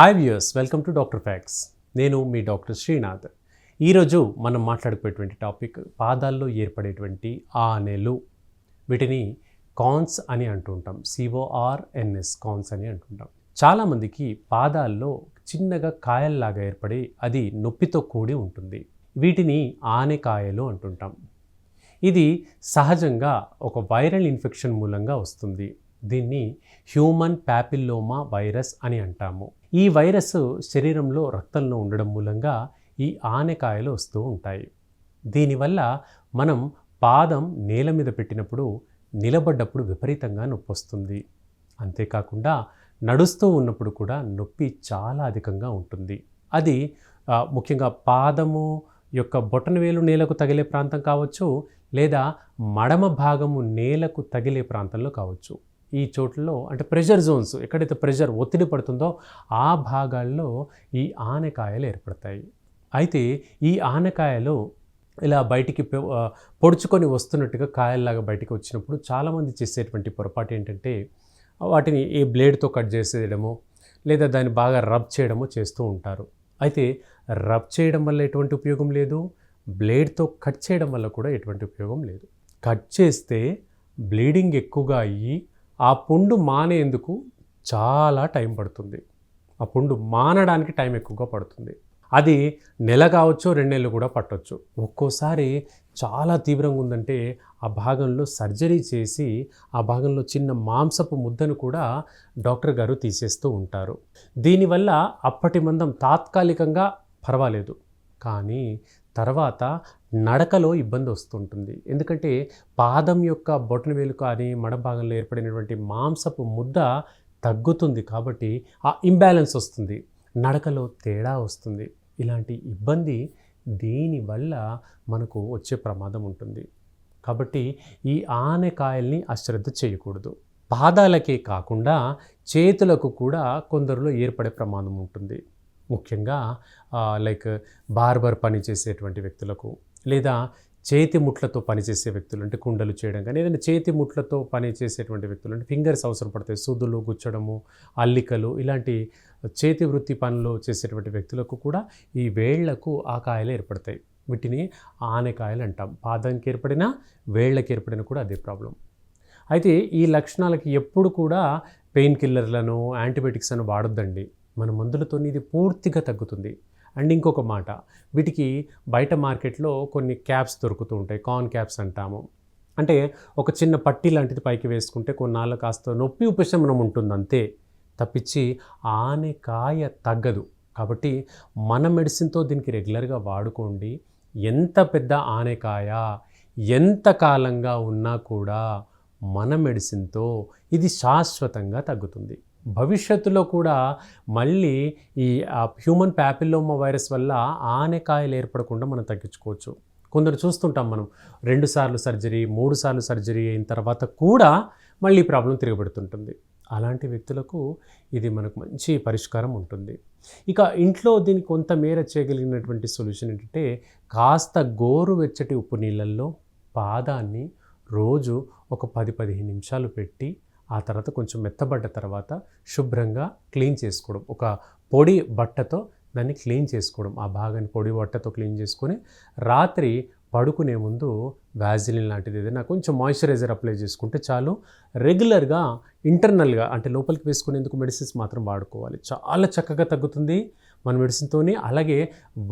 Hi viewers welcome to doctor facts నేను మీ doctor Srinath ఈరోజు మనం మాట్లాడుకునేటువంటి టాపిక్ పాదాల్లో ఏర్పడేటువంటి ఆనెలు వీటిని కాన్స్ అని అంటుంటాం సిఓఆర్ఎన్ఎస్ కాన్స్ అని అంటుంటాం చాలామందికి పాదాల్లో చిన్నగా కాయల్లాగా ఏర్పడి అది నొప్పితో కూడి ఉంటుంది. వీటిని ఆనెకాయలు అంటుంటాం ఇది సహజంగా ఒక వైరల్ ఇన్ఫెక్షన్ మూలంగా వస్తుంది. దీన్ని హ్యూమన్ ప్యాపిల్లోమా వైరస్ అని అంటాము. ఈ వైరస్ శరీరంలో రక్తంలో ఉండడం మూలంగా ఈ ఆనెకాయలు వస్తూ ఉంటాయి. దీనివల్ల మనం పాదం నేల మీద పెట్టినప్పుడు నిలబడ్డప్పుడు విపరీతంగా నొప్పి వస్తుంది. అంతేకాకుండా నడుస్తూ ఉన్నప్పుడు కూడా నొప్పి చాలా అధికంగా ఉంటుంది. అది ముఖ్యంగా పాదము యొక్క బొటనవేలు నేలకు తగిలే ప్రాంతం కావచ్చు లేదా మడమ భాగము నేలకు తగిలే ప్రాంతంలో కావచ్చు. ఈ చోట్లలో అంటే ప్రెషర్ జోన్స్ ఎక్కడైతే ప్రెషర్ ఒత్తిడి పడుతుందో ఆ భాగాల్లో ఈ ఆనకాయలు ఏర్పడతాయి. అయితే ఈ ఆనకాయలు ఇలా బయటికి పొడుచుకొని వస్తున్నట్టుగా కాయల్లాగా బయటికి వచ్చినప్పుడు చాలామంది చేసేటువంటి పొరపాటు ఏంటంటే వాటిని ఏ బ్లేడ్తో కట్ చేసేయడమో లేదా దాన్ని బాగా రబ్ చేయడమో చేస్తూ ఉంటారు. అయితే రబ్ చేయడం వల్ల ఎటువంటి ఉపయోగం లేదు బ్లేడ్తో కట్ చేయడం వల్ల కూడా ఎటువంటి ఉపయోగం లేదు. కట్ చేస్తే బ్లీడింగ్ ఎక్కువగా అయ్యి ఆ పుండు మానేందుకు చాలా టైం పడుతుంది. ఆ పుండు మానడానికి టైం ఎక్కువగా పడుతుంది. అది నెల కావచ్చు రెండు నెలలు కూడా పట్టవచ్చు ఒక్కోసారి చాలా తీవ్రంగా ఉందంటే ఆ భాగంలో సర్జరీ చేసి ఆ భాగంలో చిన్న మాంసపు ముద్దను కూడా డాక్టర్ గారు తీసేస్తూ ఉంటారు. దీనివల్ల అప్పటి మందం తాత్కాలికంగా పర్వాలేదు. కానీ తర్వాత నడకలో ఇబ్బంది వస్తుంటుంది. ఎందుకంటే పాదం యొక్క బొటనవేలు కానీ మడ భాగంలో ఏర్పడినటువంటి మాంసపు ముద్ద తగ్గుతుంది కాబట్టి ఆ ఇంబ్యాలెన్స్ వస్తుంది. నడకలో తేడా వస్తుంది. ఇలాంటి ఇబ్బంది దీనివల్ల మనకు వచ్చే ప్రమాదం ఉంటుంది. కాబట్టి ఈ ఆనెకాయల్ని అశ్రద్ధ చేయకూడదు. పాదాలకే కాకుండా చేతులకు కూడా కొందరిలో ఏర్పడే ప్రమాదం ఉంటుంది. ముఖ్యంగా లైక్ బార్బర్ పని చేసేటువంటి వ్యక్తులకు. లేదా చేతి ముట్లతో పనిచేసే వ్యక్తులు అంటే కుండలు చేయడం కానీ ఏదైనా చేతి ముట్లతో పని చేసేటువంటి వ్యక్తులు అంటే ఫింగర్స్ అవసరం పడతాయి సూదులు గుచ్చడము అల్లికలు ఇలాంటి చేతి వృత్తి పనులు చేసేటువంటి వ్యక్తులకు కూడా ఈ వేళ్ళకు ఆ కాయలు ఏర్పడతాయి. వీటిని ఆనకాయలు అంటాం. పాదానికి ఏర్పడిన వేళ్ళకి ఏర్పడిన కూడా అదే ప్రాబ్లం. అయితే ఈ లక్షణాలకి ఎప్పుడు కూడా పెయిన్ కిల్లర్లను యాంటీబయాటిక్స్ అని వాడొద్దండి. మన మందులతో ఇది పూర్తిగా తగ్గుతుంది. అండ్ ఇంకొక మాట వీటికి బయట మార్కెట్లో కొన్ని క్యాప్స్ దొరుకుతూ ఉంటాయి కార్న్ క్యాప్స్ అంటాము. అంటే ఒక చిన్న పట్టి లాంటిది పైకి వేసుకుంటే కొన్నాళ్ళు కాస్త నొప్పి ఉపశమనం ఉంటుంది అంతే తప్పించి ఆనెకాయ తగ్గదు. కాబట్టి మన మెడిసిన్తో దీనికి రెగ్యులర్గా వాడుకోండి. ఎంత పెద్ద ఆనెకాయ ఎంత కాలంగా ఉన్నా కూడా మన మెడిసిన్తో ఇది శాశ్వతంగా తగ్గుతుంది. భవిష్యత్తులో కూడా మళ్ళీ ఈ హ్యూమన్ ప్యాపిల్లోమా వైరస్ వల్ల ఆనెకాయలు ఏర్పడకుండా మనం తగ్గించుకోవచ్చు. కొందరు చూస్తుంటాం మనం రెండు సార్లు సర్జరీ మూడు సార్లు సర్జరీ అయిన తర్వాత కూడా మళ్ళీ ప్రాబ్లం తిరగబడుతుంటుంది. అలాంటి వ్యక్తులకు ఇది మనకు మంచి పరిష్కారం ఉంటుంది. ఇక ఇంట్లో దీనికి కొంతమేర చేయగలిగినటువంటి సొల్యూషన్ ఏంటంటే కాస్త గోరువెచ్చటి ఉప్పు నీళ్ళల్లో పాదాన్ని రోజు ఒక పది పదిహేను నిమిషాలు పెట్టి ఆ తర్వాత కొంచెం మెత్తబడ్డ తర్వాత శుభ్రంగా క్లీన్ చేసుకోవడం. ఒక పొడి బట్టతో దాన్ని క్లీన్ చేసుకోవడం. ఆ భాగాన్ని పొడి బట్టతో క్లీన్ చేసుకొని రాత్రి పడుకునే ముందు వ్యాజిలిన్ లాంటిది ఏదైనా కొంచెం మాయిశ్చరైజర్ అప్లై చేసుకుంటే చాలు. రెగ్యులర్గా ఇంటర్నల్గా అంటే లోపలికి వేసుకునేందుకు మెడిసిన్స్ మాత్రం వాడుకోవాలి. చాలా చక్కగా తగ్గుతుంది. మన మెడిసిన్తోని అలాగే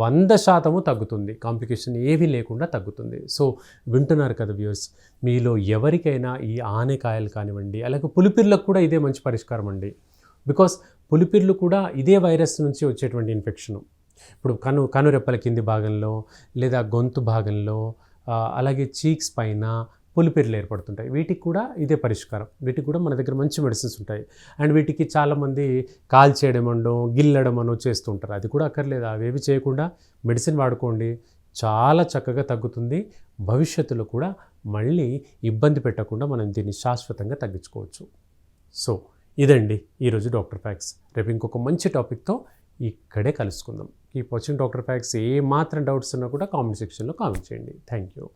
వంద శాతము తగ్గుతుంది. కాంప్లికేషన్ ఏమీ లేకుండా తగ్గుతుంది. సో వింటున్నారు కదా వ్యూస్ మీలో ఎవరికైనా ఈ ఆనకాయలు కానివ్వండి అలాగే పులిపిర్లకు కూడా ఇదే మంచి పరిష్కారం అండి. బికాస్ పులిపిర్లు కూడా ఇదే వైరస్ నుంచి వచ్చేటువంటి ఇన్ఫెక్షను. ఇప్పుడు కను కనురెప్పల కింది భాగంలో లేదా గొంతు భాగంలో అలాగే చీక్స్ పైన పులిపిర్లు ఏర్పడుతుంటాయి. వీటికి కూడా ఇదే పరిష్కారం. వీటికి కూడా మన దగ్గర మంచి మెడిసిన్స్ ఉంటాయి. అండ్ వీటికి చాలామంది కాల్ చేయడం అనో గిల్లడం అనో చేస్తుంటారు. అది కూడా అక్కర్లేదు. అవేవి చేయకుండా మెడిసిన్ వాడుకోండి. చాలా చక్కగా తగ్గుతుంది. భవిష్యత్తులో కూడా మళ్ళీ ఇబ్బంది పెట్టకుండా మనం దీన్ని శాశ్వతంగా తగ్గించుకోవచ్చు. సో ఇదండి ఈరోజు డాక్టర్ ఫ్యాక్స్. రేపు ఇంకొక మంచి టాపిక్తో ఇక్కడే కలుసుకుందాం. ఈ వాచింగ్ డాక్టర్ ఫ్యాక్స్. ఏ మాత్రం డౌట్స్ ఉన్నా కూడా కామెంట్ సెక్షన్లో కామెంట్ చేయండి. Thank you.